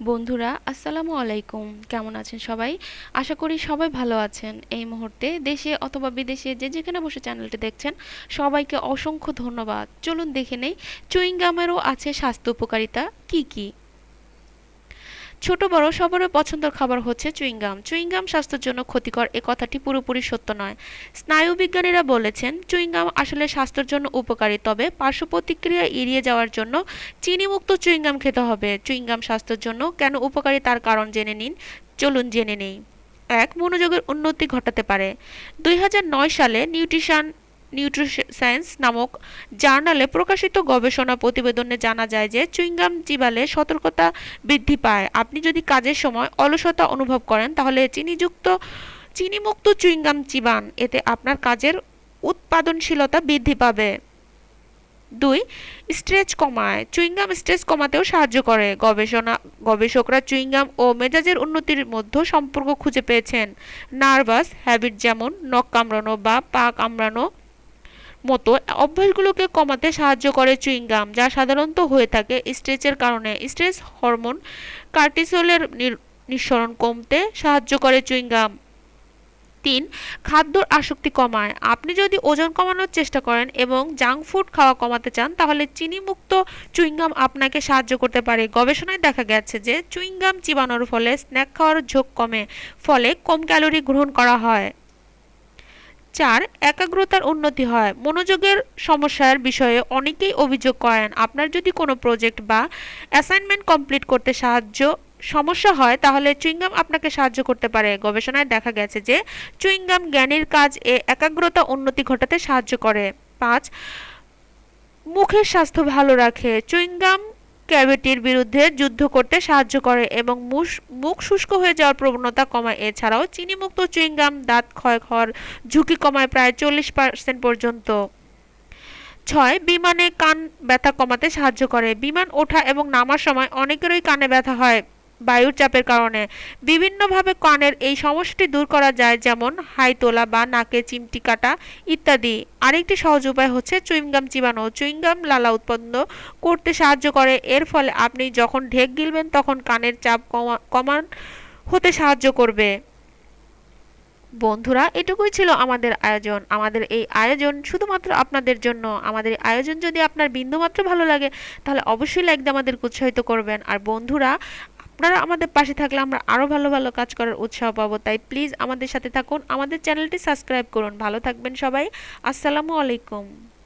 বন্ধুরা, আসসালামু আলাইকুম। কেমন আছেন সবাই? আশা করি সবাই ভালো আছেন। এই মুহূর্তে দেশে অথবা বিদেশে যে যেখানে বসে চ্যানেলটি দেখছেন, সবাইকে অসংখ্য ধন্যবাদ। চলুন দেখে নেই, চুইংগামেরও আছে স্বাস্থ্য উপকারিতা কি কি? ছোট বড় সবারই পছন্দের খাবার হচ্ছে চুইংগাম। চুইংগাম স্বাস্থ্যের জন্য ক্ষতিকর, এ কথাটি পুরোপুরি সত্য নয়। স্নায়ুবিজ্ঞানীরা বলেছেন, চুইংগাম আসলে স্বাস্থ্যের জন্য উপকারী, তবে পার্শ্ব প্রতিক্রিয়া এড়িয়ে যাওয়ার জন্য চিনিমুক্ত চুইংগাম খেতে হবে। চুইংগাম স্বাস্থ্যের জন্য কেন উপকারী তার কারণ জেনে নিন। চলুন জেনে নেই। এক, মনোযোগের উন্নতি ঘটাতে পারে। দুই হাজার নয় সালে নিউট্রিশন নিউট্রিসায়েন্স নামক জার্নালে প্রকাশিত গবেষণা প্রতিবেদনে জানা যায় যে চুইংগাম চিবালে সতর্কতা বৃদ্ধি পায়। আপনি যদি কাজের সময় অলসতা অনুভব করেন, তাহলে চিনিযুক্ত, চিনিমুক্ত চুইংগাম চিবান এতে আপনার কাজের উৎপাদনশীলতা বৃদ্ধি পাবে। দুই, স্ট্রেচ কমায়। চুইংগাম স্ট্রেচ কমাতেও সাহায্য করে। গবেষণা, গবেষকরা চুইংগাম ও মেজাজের উন্নতির মধ্যে সম্পর্ক খুঁজে পেয়েছেন। নার্ভাস হ্যাবিট যেমন নখ কামড়ানো বা পা কামড়ানো মতো অভ্যাসগুলোকে কমাতে সাহায্য করে চুইংগাম, যা সাধারণত হয়ে থাকে স্ট্রেচের কারণে। স্ট্রেস হরমোন কার্টিসোলের নিঃসরণ কমতে সাহায্য করে চুইংগাম। তিন, খাদ্যর আসক্তি কমায়। আপনি যদি ওজন কমানোর চেষ্টা করেন এবং জাঙ্ক ফুড খাওয়া কমাতে চান, তাহলে চিনিমুক্ত চুইংগাম আপনাকে সাহায্য করতে পারে। গবেষণায় দেখা গেছে যে, চুইংগাম চিবানোর ফলে স্ন্যাক খাওয়ার ঝোঁক কমে, ফলে কম ক্যালোরি গ্রহণ করা হয়। চার, একাগ্রতার উন্নতি হয়। মনোযোগের সমস্যার বিষয়ে অনেকেই অভিযোগ করেন, আপনার যদি কোনো প্রজেক্ট বা অ্যাসাইনমেন্ট কমপ্লিট করতে সাহায্য, সমস্যা হয়, তাহলে চুইংগাম আপনাকে সাহায্য করতে পারে। গবেষণায় দেখা গেছে যে, চুইংগাম জ্ঞানের কাজ এ একাগ্রতা উন্নতি ঘটাতে সাহায্য করে। পাঁচ, মুখের স্বাস্থ্য ভালো রাখে। চুইংগাম ক্যাভিটির বিরুদ্ধে যুদ্ধ করতে সাহায্য করে এবং মুখ শুষ্ক হয়ে যাওয়ার প্রবণতা কমায়। এছাড়াও চিনিমুক্ত চুইংগাম দাঁত ক্ষয় হওয়ার ঝুঁকি কমায় প্রায় চল্লিশ পার্সেন্ট পর্যন্ত। ছয়, বিমানে কান ব্যথা কমাতে সাহায্য করে। বিমান ওঠা এবং নামার সময় অনেকেরই কানে ব্যথা হয়। বায়ুর চাপের কারণে। বিভিন্নভাবে কানের এই সমস্যাটি দূর করা যায়, যেমন হাই তোলা বা নাকে চিমটি কাটা ইত্যাদি। আরেকটি সহজ উপায় হচ্ছে চুইংগাম চিবানো। চুইংগাম লালা উৎপন্ন করতে সাহায্য করে। এর ফলে আপনি যখন ঢেক গিলবেন, তখন কানের চাপ কমান হতে সাহায্য করবে। বন্ধুরা, এটুকুই ছিল আমাদের আয়োজন। আমাদের এই আয়োজন শুধুমাত্র আপনাদের জন্য। আমাদের আয়োজন যদি আপনার বিন্দুমাত্র ভালো লাগে, তাহলে অবশ্যই লাইক দিয়ে আমাদের উৎসাহিত করবেন। আর বন্ধুরা আপনারা আমাদের পাশে থাকলে আমরা আরও ভালো ভালো কাজ করার উৎসাহ পাবো। তাই প্লিজ আমাদের সাথে থাকুন, আমাদের চ্যানেলটি সাবস্ক্রাইব করুন। ভালো থাকবেন সবাই। আসসালামু আলাইকুম।